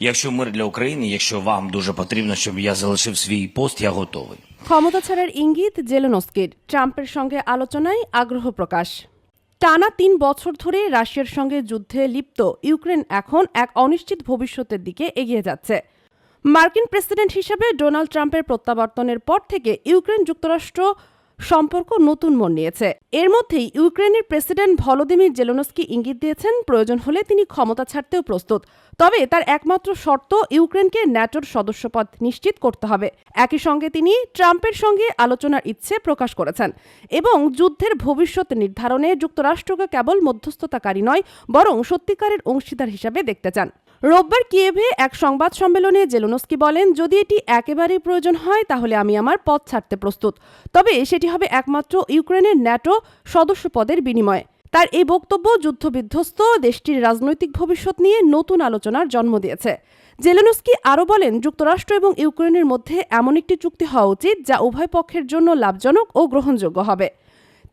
Якщо мир для України, якщо вам дуже потрібно, щоб я залишив свій пост, я готовий. ক্ষমতা ছাড়ার ইঙ্গিত জেলেনস্কির ট্রাম্পের সঙ্গে আলোচনায় আগ্রহ প্রকাশ টানা তিন বছর ধরে রাশিয়ার সঙ্গে যুদ্ধে লিপ্ত ইউক্রেন এখন এক অনিশ্চিত ভবিষ্যতের দিকে এগিয়ে যাচ্ছে মার্কিন প্রেসিডেন্ট হিসেবে ডোনাল্ড ট্রাম্পের প্রত্যাবর্তনের পর থেকে ইউক্রেন যুক্তরাষ্ট্র সম্পর্ক নতুন মন নিয়েছে। এর মধ্যেই ইউক্রেনের প্রেসিডেন্ট ভলোদিমির জেলোনস্কি ইঙ্গিত দিয়েছেন, প্রয়োজন হলে তিনি ক্ষমতা ছাড়তেও প্রস্তুত। তবে তার একমাত্র শর্ত, ইউক্রেনকে ন্যাটোর সদস্যপদ নিশ্চিত করতে হবে। একই সঙ্গে তিনি ট্রাম্পের সঙ্গে আলোচনার ইচ্ছে প্রকাশ করেছেন এবং যুদ্ধের ভবিষ্যৎ নির্ধারণে যুক্তরাষ্ট্রকে কেবল মধ্যস্থতাকারী নয়, বরং সত্যিকারের অংশীদার হিসাবে দেখতে চান। রোববার কিয়েভে এক সংবাদ সম্মেলনে জেলোনস্কি বলেন, যদি এটি একেবারেই প্রয়োজন হয়, তাহলে আমি আমার পথ ছাড়তে প্রস্তুত। তবে সেটি হবে একমাত্র ইউক্রেনের ন্যাটো সদস্য পদের বিনিময়ে। তার এই বক্তব্য যুদ্ধবিধ্বস্ত দেশটির রাজনৈতিক ভবিষ্যৎ নিয়ে নতুন আলোচনার জন্ম দিয়েছে। জেলেনস্কি আরও বলেন, যুক্তরাষ্ট্র এবং ইউক্রেনের মধ্যে এমন একটি চুক্তি হওয়া উচিত যা উভয় পক্ষের জন্য লাভজনক ও গ্রহণযোগ্য হবে।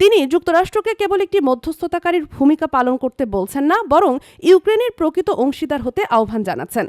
তিনি, যুক্তরাষ্ট্রকে কেবল একটি মধ্যস্থতাকারীর ভূমিকা পালন করতে বলছেন না, বরং ইউক্রেনের প্রকৃত অংশীদার হতে আহ্বান জানাচ্ছেন।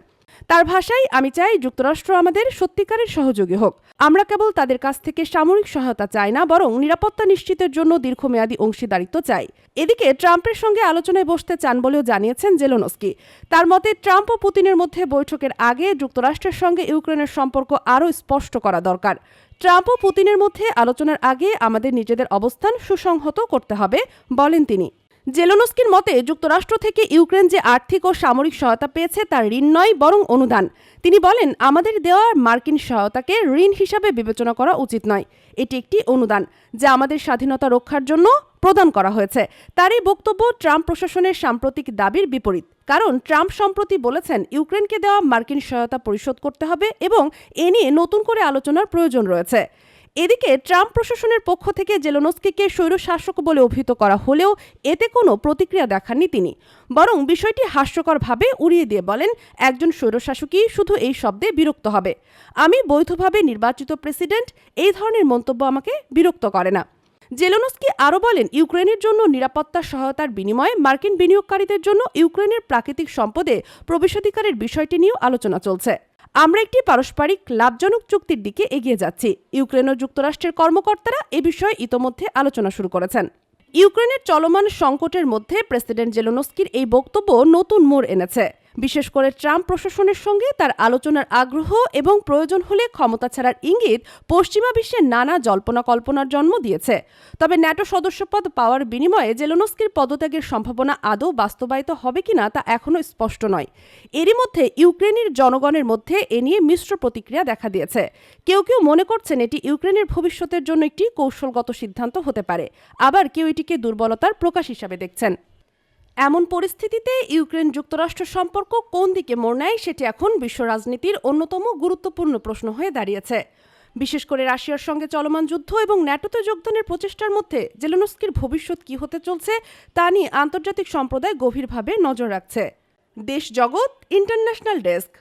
তার ভাষায় আমি চাই যুক্তরাষ্ট্র আমাদের সত্যিকারের সহযোগী হোক। আমরা কেবল তাদের কাছ থেকে সামরিক সহায়তা চাই না, বরং নিরাপত্তা নিশ্চিতের জন্য দীর্ঘমেয়াদী অংশীদারিত্ব চাই। এদিকে ট্রাম্পের সঙ্গে আলোচনায় বসতে চান বলেও জানিয়েছেন জেলোনস্কি। তার মতে, ট্রাম্প ও পুতিনের মধ্যে বৈঠকের আগে যুক্তরাষ্ট্রের সঙ্গে ইউক্রেনের সম্পর্ক আরও স্পষ্ট করা দরকার। ট্রাম্প ও পুতিনের মধ্যে আলোচনার আগে আমাদের নিজেদের অবস্থান সুসংহত করতে হবে, বলেন তিনি। জেলোনস্কির মতে, যুক্তরাষ্ট্র থেকে ইউক্রেন যে আর্থিক ও সামরিক সহায়তা পেয়েছে তার ঋণ নয়, বরং অনুদান। তিনি বলেন, আমাদের দেওয়া মার্কিন সহায়তাকে ঋণ হিসাবে বিবেচনা করা উচিত নয়। এটি একটি অনুদান, যা আমাদের স্বাধীনতা রক্ষার জন্য প্রদান করা হয়েছে। তার এই বক্তব্য ট্রাম্প প্রশাসনের সাম্প্রতিক দাবির বিপরীত। কারণ, ট্রাম্প সম্প্রতি বলেছেন, ইউক্রেনকে দেওয়া মার্কিন সহায়তা পরিশোধ করতে হবে এবং এ নিয়ে নতুন করে আলোচনার প্রয়োজন রয়েছে। এদিকে ট্রাম্প প্রশাসনের পক্ষ থেকে জেলোনস্কিকে স্বৈরশাসক বলে অভিহিত করা হলেও এতে কোনো প্রতিক্রিয়া দেখাননি তিনি। বরং বিষয়টি হাস্যকরভাবে উড়িয়ে দিয়ে বলেন, একজন স্বৈরশাসকই শুধু এই শব্দে বিরক্ত হবে। আমি বৈধভাবে নির্বাচিত প্রেসিডেন্ট, এই ধরনের মন্তব্য আমাকে বিরক্ত করে না। জেলোনস্কি আরও বলেন, ইউক্রেনের জন্য নিরাপত্তা, সহায়তার বিনিময়ে মার্কিন বিনিয়োগকারীদের জন্য ইউক্রেনের প্রাকৃতিক সম্পদে প্রবেশাধিকারের বিষয়টি নিয়েও আলোচনা চলছে। আমরা একটি পারস্পরিক লাভজনক চুক্তির দিকে এগিয়ে যাচ্ছি। ইউক্রেন ও যুক্তরাষ্ট্রের কর্মকর্তারা এ বিষয়ে ইতোমধ্যে আলোচনা শুরু করেছেন। ইউক্রেনের চলমান সংকটের মধ্যে প্রেসিডেন্ট জেলোনস্কির এই বক্তব্য নতুন মোড় এনেছে। বিশেষ করে ট্রাম্প প্রশাসনের সঙ্গে তার আলোচনার আগ্রহ এবং প্রয়োজন হলে ক্ষমতা ছাড়ার ইঙ্গিত পশ্চিমা বিশ্বের নানা জল্পনা কল্পনার জন্ম দিয়েছে। তবে ন্যাটো সদস্যপদ পাওয়ার বিনিময়ে জেলোনস্কির পদত্যাগের সম্ভাবনা আদৌ বাস্তবায়িত হবে কিনা তা এখনও স্পষ্ট নয়। এরই মধ্যে ইউক্রেনের জনগণের মধ্যে এ নিয়ে মিশ্র প্রতিক্রিয়া দেখা দিয়েছে। কেউ কেউ মনে করছেন এটি ইউক্রেনের ভবিষ্যতের জন্য একটি কৌশলগত সিদ্ধান্ত হতে পারে। আবার কেউ এটিকে দুর্বলতার প্রকাশ হিসাবে দেখছেন। এমন পরিস্থিতিতে ইউক্রেন যুক্তরাষ্ট্র সম্পর্ক কোন দিকে মোড় নেয় সেটি এখন বিশ্ব রাজনীতির অন্যতম গুরুত্বপূর্ণ প্রশ্ন হয়ে দাঁড়িয়েছে। বিশেষ করে রাশিয়ার সঙ্গে চলমান যুদ্ধ এবং ন্যাটোতে যোগদানের প্রচেষ্টার মধ্যে জেলেনস্কির ভবিষ্যৎ কি হতে চলছে তা নিয়ে আন্তর্জাতিক সম্প্রদায় গভীরভাবে নজর রাখছে। দেশ জগৎ, ইন্টারন্যাশনাল ডেস্ক।